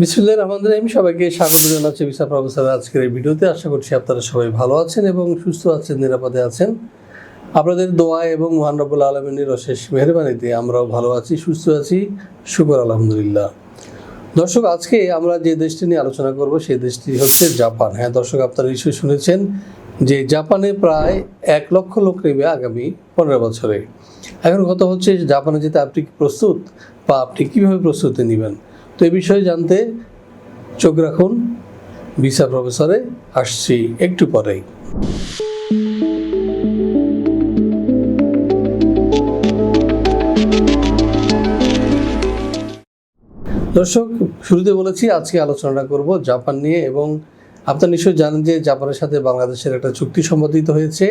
বিসমুল্লাহ রহমান রহিম। সবাইকে স্বাগত জানাচ্ছি ভিসা প্রফেসরের আজকের এই ভিডিওতে। আশা করছি আপনারা সবাই ভালো আছেন এবং সুস্থ আছেন, নিরাপদে আছেন। আপনাদের দোয়া এবং মহান রব্বুল আলমিনের অশেষ মেহরবানিতে আমরাও ভালো আছি, সুস্থ আছি। শুকর, আলহামদুলিল্লাহ। দর্শক, আজকে আমরা যে দেশটি নিয়ে আলোচনা করব, সেই দেশটি হচ্ছে জাপান। হ্যাঁ দর্শক, আপনারা নিশ্চয়ই শুনেছেন যে জাপানে প্রায় এক লক্ষ লোক নেবে আগামী পনেরো বছরে। এখন কথা হচ্ছে, জাপানে যেতে আপনি কি প্রস্তুত বা আপনি কীভাবে প্রস্তুতি নেবেন? তো এই বিষয়ে জানতে চোখ রাখুন ভিসা প্রফেসরে, আসছি একটু পরেই। দর্শক, শুরুতে বলেছি, আজকে আলোচনাটা করব জাপান নিয়ে এবং আপনারা নিশ্চয়ই জানেন যে জাপানের সাথে বাংলাদেশের একটা চুক্তি সম্পাদিত হয়েছে।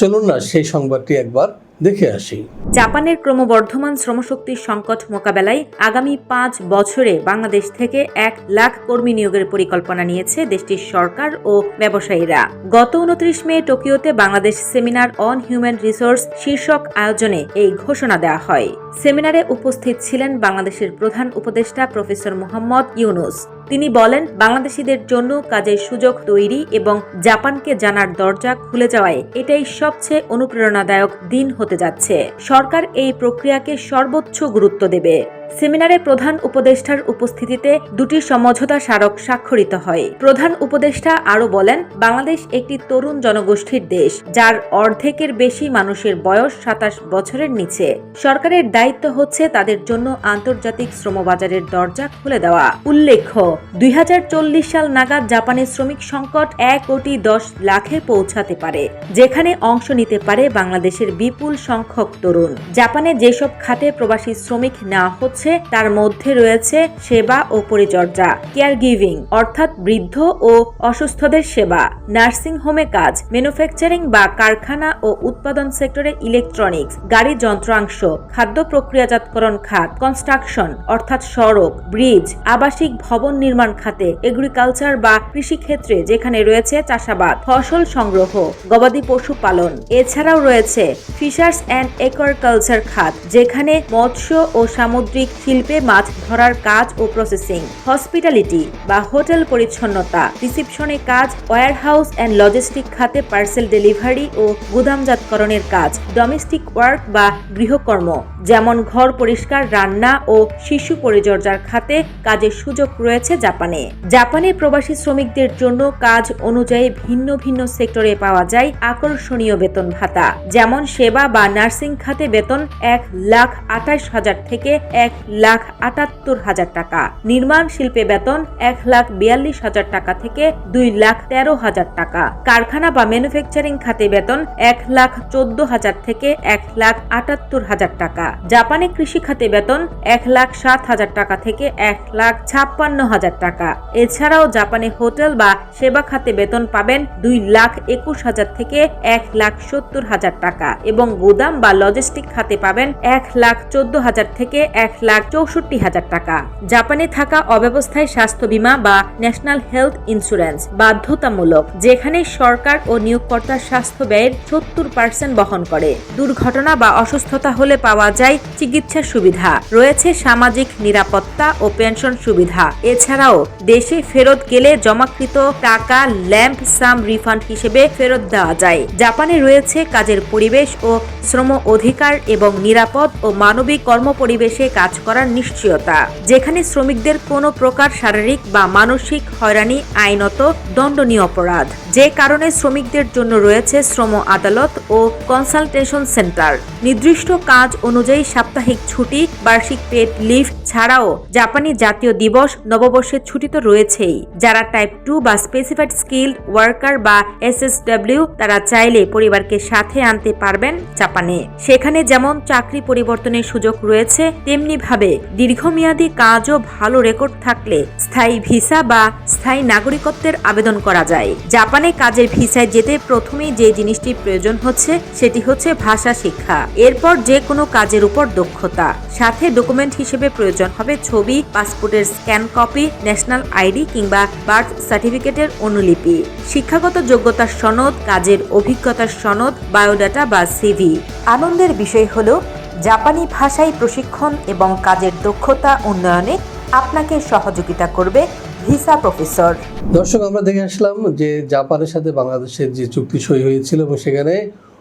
চলুন না, সেই সংবাদটি একবার দেখে আসি। জাপানের ক্রমবর্ধমান শ্রমশক্তির সংকট মোকাবেলায় আগামী পাঁচ বছরে বাংলাদেশ থেকে এক লাখ কর্মী নিয়োগের পরিকল্পনা নিয়েছে দেশটির সরকার ও ব্যবসায়ীরা। গত উনত্রিশ মে টোকিওতে Bangladesh seminar on human resource শীর্ষক আয়োজনে এই ঘোষণা দেওয়া হয়। সেমিনারে উপস্থিত ছিলেন বাংলাদেশের প্রধান উপদেষ্টা প্রফেসর মোহাম্মদ ইউনুস। তিনি বলেন, বাংলাদেশিদের জন্য কাজের সুযোগ তৈরি এবং জাপানকে জানার দরজা খুলে যাওয়ায় এটাই সবচেয়ে অনুপ্রেরণাদায়ক দিন হতে যাচ্ছে। সরকার এই প্রক্রিয়াকে সর্বোচ্চ গুরুত্ব দেবে। সেমিনারে প্রধান উপদেষ্টার উপস্থিতিতে দুটি সমঝোতা স্মারক স্বাক্ষরিত হয়। প্রধান উপদেষ্টা আরও বলেন, বাংলাদেশ একটি তরুণ জনগোষ্ঠীর দেশ, যার অর্ধেকের বেশি মানুষের বয়স সাতাশ বছরের নিচে। সরকারের দায়িত্ব হচ্ছে তাদের জন্য আন্তর্জাতিক শ্রমবাজারের দরজা খুলে দেওয়া। উল্লেখ্য, দুই হাজার চল্লিশ সাল নাগাদ জাপানের শ্রমিক সংকট এক কোটি দশ লাখে পৌঁছাতে পারে, যেখানে অংশ নিতে পারে বাংলাদেশের বিপুল সংখ্যক তরুণ। জাপানে যেসব খাতে প্রবাসী শ্রমিক নেওয়া হচ্ছে তার মধ্যে রয়েছে সেবা ও পরিচর্যা কেয়ার গিভিং অর্থাৎ বৃদ্ধ ও অসুস্থদের সেবা নার্সিং হোমে কাজ ম্যানুফ্যাকচারিং বা কারখানা ও উৎপাদন সেক্টরে ইলেকট্রনিক্স গাড়ি যন্ত্রাংশ, খাদ্য প্রক্রিয়াজাতকরণ খাত কনস্ট্রাকশন অর্থাৎ সড়ক ব্রিজ আবাসিক ভবন নির্মাণ খাতে এগ্রিকালচার বা কৃষিক্ষেত্রে যেখানে রয়েছে চাষাবাদ, ফসল সংগ্রহ, গবাদি পশু পালন। এছাড়াও রয়েছে ফিশার্স অ্যান্ড একুয়ারকালচার খাত, যেখানে মৎস্য ও সামুদ্রিক শিল্পে মাছ ধরার কাজ ও প্রসেসিং হসপিটালিটি বা হোটেল পরিচ্ছন্নতা রিসিপশনে কাজ ওয়ারহাউস অ্যান্ড লজিস্টিক খাতে পার্সেল ডেলিভারি ও গুদামজাতকরণের কাজ ডোমেস্টিক ওয়ার্ক বা গৃহকর্ম, যেমন ঘর পরিষ্কার, রান্না ও শিশু পরিচর্যার খাতে কাজের সুযোগ রয়েছে জাপানে। জাপানে প্রবাসী শ্রমিকদের জন্য কাজ অনুযায়ী ভিন্ন ভিন্ন সেক্টরে পাওয়া যায় আকর্ষণীয় বেতন ভাতা, যেমন সেবা বা নার্সিং খাতে বেতন এক লাখ আঠাশ হাজার থেকে এক লাখ আটাত্তর হাজার টাকা। নির্মাণ শিল্পে বেতন এক লাখ বিয়াল্লিশ হাজার টাকা থেকে দুই লাখ তেরো হাজার টাকা। কারখানা বা ম্যানুফ্যাকচারিং খাতে বেতন এক লাখ চোদ্দ হাজার থেকে এক লাখ আটাত্তর হাজার টাকা। জাপানে কৃষি খাতে বেতন এক লাখ সাত হাজার টাকা থেকে এক লাখ ছাপ্পান্ন হাজার টাকা। এছাড়াও জাপানে হোটেল বা সেবা খাতে বেতন পাবেন দুই লাখ একুশ হাজার থেকে এক লাখ সত্তর হাজার টাকা এবং গুদাম বা লজিস্টিক খাতে পাবেন এক লাখ চোদ্দ হাজার থেকে এক লাখ চৌষট্টি হাজার টাকা। জাপানে থাকা অব্যবস্থায় স্বাস্থ্য বীমা বা ন্যাশনাল হেলথ ইন্স্যুরেন্স বাধ্যতামূলক, যেখানে সরকার ও নিয়োগকর্তার স্বাস্থ্য ব্যয়ের সত্তর পার্সেন্ট বহন করে। দুর্ঘটনা বা অসুস্থতা হলে পাওয়া যায় চিকিৎসা সুবিধা। রয়েছে সামাজিক নিরাপত্তা ও পেনশন সুবিধা। এছাড়াও, দেশে ফেরত গেলে জমাকৃত টাকা ল্যাম্প সাম রিফান্ড হিসেবে ফেরত দেওয়া যায়। জাপানে রয়েছে কাজের পরিবেশ ও শ্রম অধিকার এবং নিরাপদ ও মানবিক কর্মপরিবেশে কাজ করার নিশ্চয়তা, যেখানে শ্রমিকদের কোনো প্রকার শারীরিক বা মানসিক হয়রানি, আইনত, দণ্ডনীয় অপরাধ। যে কারণে শ্রমিকদের জন্য রয়েছে শ্রম আদালত ও কনসালটেশন সেন্টার। নির্দিষ্ট কাজ অনুযায়ী সাপ্তাহিক ছুটি, বার্ষিক পেড লিভ ছাড়াও জাপানি জাতীয় দিবস নববর্ষের ছুটি তো রয়েছেই। যারা টাইপ টু বা স্পেসিফাইড স্কিল্ড ওয়ার্কার বা এসএসডব্লিউ তারা চাইলে পরিবারকে সাথে আনতে পারবেন জাপানে। সেখানে যেমন চাকরি পরিবর্তনের সুযোগ রয়েছে, তেমনি ভাবে দীর্ঘমেয়াদী কাজ ও ভালো রেকর্ড থাকলে স্থায়ী ভিসা বা স্থায়ী নাগরিকত্বের আবেদন করা যায়। জাপানে কাজের ভিসায় যেতে প্রথমেই যে জিনিসটি প্রয়োজন হচ্ছে, সেটি হচ্ছে ভাষা শিক্ষা। এরপর যে কোনো কাজের উপর দক্ষতা। সাথে ডকুমেন্ট হিসেবে প্রয়োজন হবে ছবি, পাসপোর্টের স্ক্যান কপি, ন্যাশনাল আইডি কিংবা বার্থ সার্টিফিকেটের অনুলিপি। শিক্ষাগত যোগ্যতার সনদ, কাজের অভিজ্ঞতার সনদ, বায়োডাটা বা সিভি। আনন্দের বিষয় হলো জাপানি ভাষায় প্রশিক্ষণ এবং কাজের দক্ষতা উন্নয়নে আপনাকে সহযোগিতা করবে ভিসা প্রফেসর। দর্শক, আমরা দেখে আসলাম যে জাপানের সাথে বাংলাদেশের যে চুক্তি সই হয়েছিল এবং সেখানে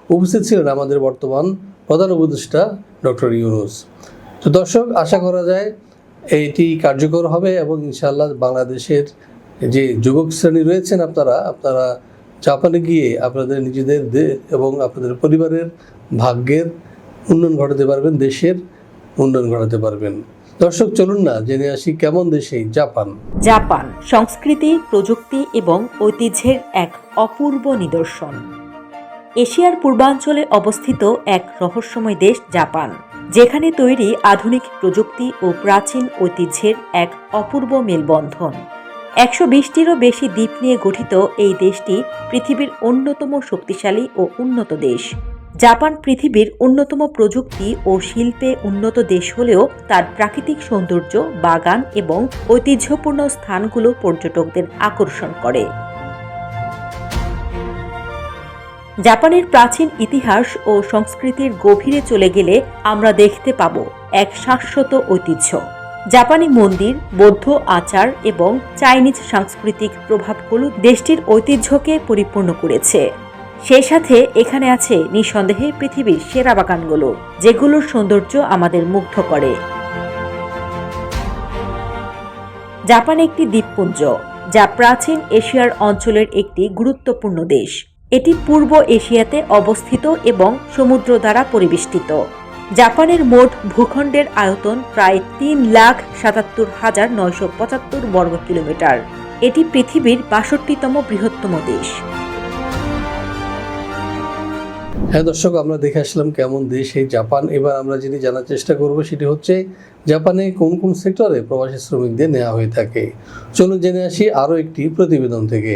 উপস্থিত ছিলেন আমাদের বর্তমান প্রধান উপদেষ্টা ডক্টর ইউনুস। তো দর্শক, আশা করা যায় এইটি কার্যকর হবে এবং ইনশাআল্লাহ বাংলাদেশের যে যুবক শ্রেণি রয়েছেন আপনারা আপনারা জাপানে গিয়ে আপনাদের নিজেদের এবং আপনাদের পরিবারের ভাগ্যের উন্নয়ন ঘটাতে পারবেন, দেশের উন্নয়ন ঘটাতে পারবেন। দর্শক, চলুন না, জেনে আসি কেমন দেশ জাপান। জাপান, সংস্কৃতি, প্রযুক্তি এবং ঐতিহ্যের এক অপূর্ব নিদর্শন। এশিয়ার পূর্বাঞ্চলে অবস্থিত এক রহস্যময় দেশ জাপান, যেখানে তৈরি আধুনিক প্রযুক্তি ও প্রাচীন ঐতিহ্যের এক অপূর্ব মেলবন্ধন। একশো বিশটিরও বেশি দ্বীপ নিয়ে গঠিত এই দেশটি পৃথিবীর অন্যতম শক্তিশালী ও উন্নত দেশ। জাপান পৃথিবীর অন্যতম প্রযুক্তি ও শিল্পে উন্নত দেশ হলেও তার প্রাকৃতিক সৌন্দর্য, বাগান এবং ঐতিহ্যপূর্ণ স্থানগুলো পর্যটকদের আকর্ষণ করে। জাপানের প্রাচীন ইতিহাস ও সংস্কৃতির গভীরে চলে গেলে আমরা দেখতে পাব এক শাশ্বত ঐতিহ্য। জাপানি মন্দির, বৌদ্ধ আচার এবং চাইনিজ সাংস্কৃতিক প্রভাবগুলো দেশটির ঐতিহ্যকে পরিপূর্ণ করেছে। সেই সাথে এখানে আছে নিঃসন্দেহে পৃথিবীর সেরা বাগানগুলো, যেগুলোর সৌন্দর্য আমাদের মুগ্ধ করে। জাপান একটি দ্বীপপুঞ্জ, যা প্রাচীন এশিয়ার অঞ্চলের একটি গুরুত্বপূর্ণ দেশ। এটি পূর্ব এশিয়াতে অবস্থিত এবং সমুদ্র দ্বারা পরিবেষ্টিত। জাপানের মোট ভূখণ্ডের আয়তন প্রায় তিন লাখ সাতাত্তর হাজার নয়শো পঁচাত্তর বর্গ কিলোমিটার এটি পৃথিবীর বাষট্টিতম বৃহত্তম দেশ। হ্যাঁ দর্শক, আমরা দেখে আসলাম কেমন দেশ এই জাপান। এবার আমরা যেটি জানার চেষ্টা করব, সেটি হচ্ছে জাপানে কোন কোন সেক্টরে প্রবাসী শ্রমিকদের নেওয়া হয়ে থাকে। চলুন জেনে আসি আরও একটি প্রতিবেদন থেকে।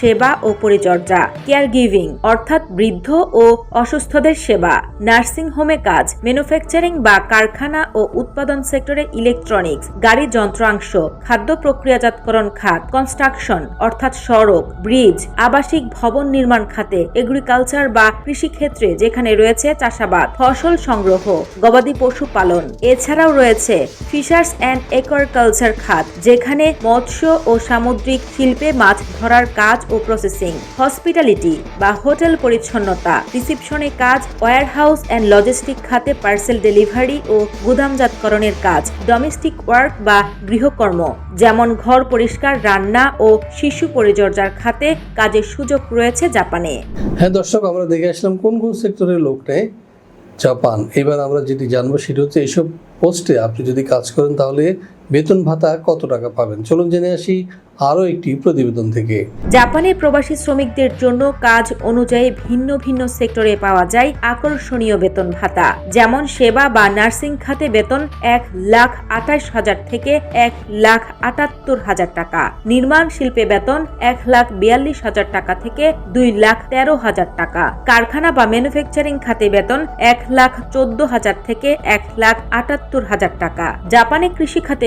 সেবা ও পরিচর্যা কেয়ার গিভিং অর্থাৎ বৃদ্ধ ও অসুস্থদের সেবা নার্সিং হোমে কাজ ম্যানুফ্যাকচারিং বা কারখানা ও উৎপাদন সেক্টরে ইলেকট্রনিক্স গাড়ি যন্ত্রাংশ, খাদ্য প্রক্রিয়াজাতকরণ খাত কনস্ট্রাকশন অর্থাৎ সড়ক ব্রিজ আবাসিক ভবন নির্মাণ খাতে এগ্রিকালচার বা কৃষিক্ষেত্রে যেখানে রয়েছে চাষাবাদ, ফসল সংগ্রহ, গবাদি পশু পালন। এছাড়াও রয়েছে ফিশার্স অ্যান্ড একুয়ারকালচার খাত, যেখানে মৎস্য ও সামুদ্রিক শিল্পে মাছ ধরার কাজ ও প্রসেসিং হসপিটালিটি বা হোটেল পরিচ্ছন্নতা রিসিপশনে কাজ ওয়ারহাউস অ্যান্ড লজিস্টিক খাতে পার্সেল ডেলিভারি ও গুদামজাতকরণের কাজ ডোমেস্টিক ওয়ার্ক বা গৃহকর্ম, যেমন ঘর পরিষ্কার, রান্না ও শিশু পরিচর্যার খাতে কাজের সুযোগ রয়েছে জাপানে। হ্যাঁ দর্শক, আমরা দেখে আসলাম কোন কোন সেক্টরের লোক জাপান। এবার আমরা যেটি জানব, সেটি হচ্ছে এইসব পোস্টে আপনি যদি কাজ করেন, তাহলে বেতন ভাতা কত টাকা পাবেন? চলুন জেনে আসি আরও একটি প্রতিবেদন থেকে। জাপানের প্রবাসী শ্রমিকদের জন্য কাজ অনুযায়ী ভিন্ন ভিন্ন সেক্টরে পাওয়া যায় আকর্ষণীয় বেতন ভাতা। যেমন সেবা বা নার্সিং খাতে বেতন এক লাখ আঠাশ হাজার থেকে এক লাখ আটাত্তর হাজার টাকা। নির্মাণ শিল্পে বেতন এক লাখ বিয়াল্লিশ হাজার টাকা থেকে দুই লাখ তেরো হাজার টাকা। কারখানা বা ম্যানুফ্যাকচারিং খাতে বেতন এক লাখ চোদ্দ হাজার থেকে এক লাখ আটাত্তর হাজার টাকা। জাপানে কৃষি খাতে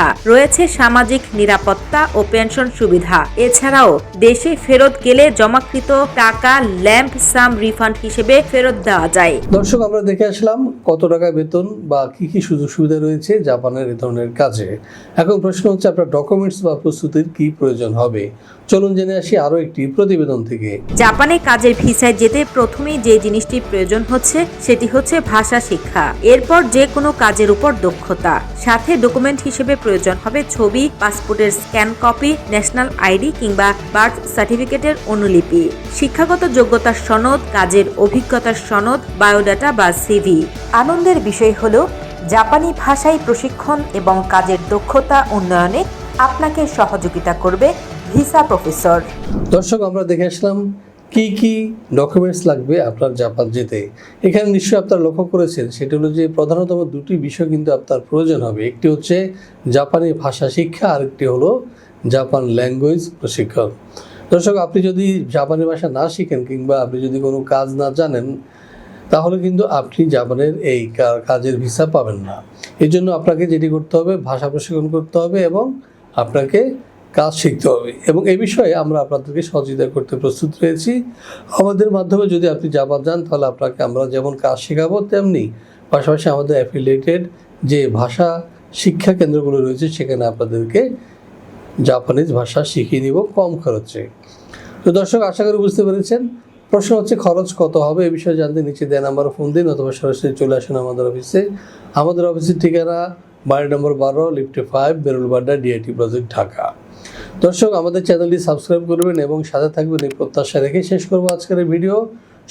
রয়েছে সামাজিক নিরাপত্তা ও পেনশন সুবিধা। এছাড়াও দেশে ফেরত গেলে জমাকৃত টাকা ল্যাম্প সাম রিফান্ড হিসেবে ফেরত দেওয়া যায়। দর্শক আমরা দেখে আসলাম কত টাকা বেতন বা কি কি সুযোগ সুবিধা রয়েছে জাপানের এ ধরনের কাজে। এখন প্রশ্ন হচ্ছে আপনার ডকুমেন্টস বা প্রস্তুতির কি প্রয়োজন হবে? চলুন জেনে আসি আরও একটি প্রতিবেদন থেকে। জাপানে কাজের ভিসায় যেতে প্রথমেই যে জিনিসটি প্রয়োজন হচ্ছে সেটি হচ্ছে ভাষা শিক্ষা। এরপর যে কোনো কাজের উপর দক্ষতা। সাথে ডকুমেন্ট হিসেবে প্রয়োজন হবে ছবি পাসপোর্টের স্ক্যান কপি ন্যাশনাল আইডি কিংবা বার্থ সার্টিফিকেটের অনুলিপি। শিক্ষাগত যোগ্যতার সনদ কাজের অভিজ্ঞতার সনদ বায়োডাটা বা সিভি। আনন্দের বিষয় হল জাপানি ভাষায় প্রশিক্ষণ এবং কাজের দক্ষতা উন্নয়নে আপনাকে সহযোগিতা করবে ভিসা প্রফেসর। দর্শক আমরা দেখে আসলাম কি কি ডকুমেন্টস লাগবে আপনার জাপান যেতে? এখানে নিশ্চয়ই আপনারা লক্ষ্য করেছেন, সেটা হলো যে প্রধানতম দুটি বিষয় কিন্তু আপনার প্রয়োজন হবে। একটি হচ্ছে জাপানি ভাষা শিক্ষা আর একটি হলো জাপান ল্যাঙ্গুয়েজ প্রশিক্ষণ। দর্শক, আপনি যদি জাপানি ভাষা না শিখেন কিংবা আপনি যদি কোনো কাজ না জানেন, তাহলে কিন্তু আপনি জাপানের এই কাজের ভিসা পাবেন না। এই জন্য আপনাকে যেটি করতে হবে, ভাষা প্রশিক্ষণ করতে হবে এবং আপনাকে কাজ শিখতে হবে। এবং এই বিষয়ে আমরা আপনাদেরকে সহযোগিতা করতে প্রস্তুত রয়েছি। আমাদের মাধ্যমে যদি আপনি জাপান যান, তাহলে আপনাকে আমরা যেমন কাজ শেখাবো, তেমনি পাশাপাশি আমাদের অ্যাফিলিয়েটেড যে ভাষা শিক্ষা কেন্দ্রগুলো রয়েছে, সেখানে আপনাদেরকে জাপানিজ ভাষা শিখিয়ে নিব কম খরচে। তো দর্শক, আশা করি বুঝতে পেরেছেন। প্রশ্ন হচ্ছে, খরচ কত হবে? এই বিষয়ে জানতে নিচে দেন নাম্বার ফোন দিন অথবা সরাসরি চলে আসুন আমাদের অফিসে। আমাদের অফিসের ঠিকানা বাড়ি নম্বর বারো, লিফটে ফাইভ বেরুলবাড্ডা ডিআইটি প্রজেক্ট ঢাকা। দর্শক, আমাদের চ্যানেলটি সাবস্ক্রাইব করবেন এবং সাথে থাকবেন এই প্রত্যাশা রেখে শেষ করব আজকের ভিডিও।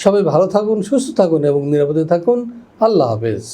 সবাই ভালো থাকুন, সুস্থ থাকুন এবং নিরাপদে থাকুন। আল্লাহ হাফেজ।